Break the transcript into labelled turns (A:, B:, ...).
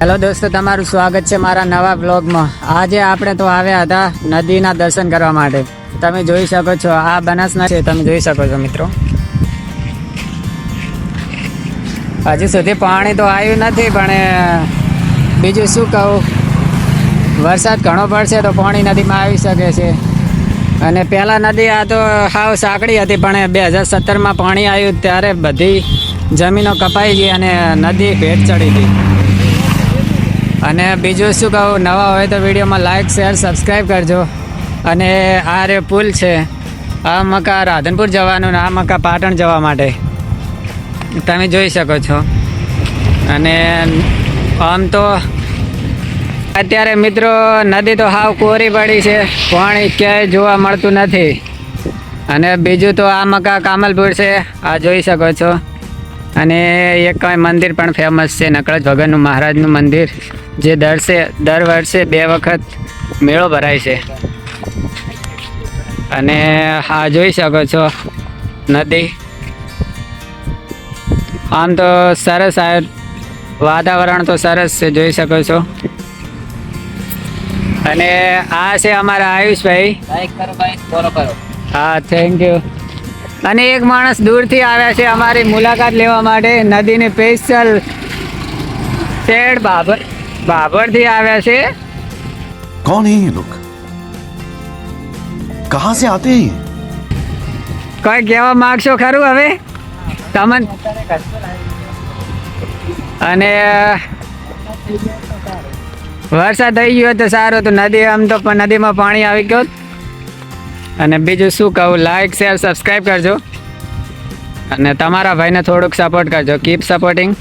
A: Hello દોસ્તો, તમારું સ્વાગત છે મારા નવા બ્લોગમાં આજે આપણે તો આવ્યા હતા નદીના દર્શન કરવા માટે. તમે જોઈ શકો છો, આ બનાસના છે, તમે જોઈ શકો છો મિત્રો. હજી સુધી પાણી તો આવ્યું નથી, પણ બીજું શું કહું? વરસાદ ઘણો પડશે તો પાણી નદીમાં આવી શકે છે. અને પહેલાં નદી આ તો હાવ સાંકડી હતી, પણ બે હજાર સત્તરમાં પાણી આવ્યું, ત્યારે બધી જમીનો કપાઈ ગઈ અને નદી ભેટ ચડી હતી અને બીજું શું કહું, નવા હોય તો વિડીયોમાં લાઇક શેર સબસ્ક્રાઈબ કરજો. અને આ રે પુલ છે. આ મકા રાધનપુર જવાનું ને આ મકા પાટણ જવા માટે. તમે જોઈ શકો છો. અને આમ તો અત્યારે મિત્રો નદી તો હાવ કોરી પડી છે, પાણી ક્યાંય જોવા મળતું નથી. અને બીજું તો આ મકા કામલપુર છે, આ જોઈ શકો છો. અને એક મંદિર પણ ફેમસ છે નકળજ ભગવાનનું મહારાજનું મંદિર જે દરસે દર વર્ષે બે વખત મેળો ભરાય છે. અને હા જોઈ શકો છો નદી. આમ તો સરસ આ વાતાવરણ તો સરસ છે જોઈ શકો છો. અને આ છે અમારા આયુષભાઈ. હા થેન્ક યુ અને એક માણસ દૂરથી આવ્યા છે અમારી મુલાકાત લેવા માટે. નદીની સ્પેશિયલ શેડ બાબર બાબરથી આવ્યા છે.
B: કોણ હે યે કહા સે આતે હે
A: કોઈ કહેવા માંગશો ખરું હવે? તમન અને વરસાદ થઈ ગયો તો સારો તો નદી આમ તો નદીમાં પાણી આવી ગયો. અને બીજું શું કહું લાઈક શેર સબસ્ક્રાઈબ કરજો. અને તમારા ભાઈને થોડુંક સપોર્ટ કરજો. Keep supporting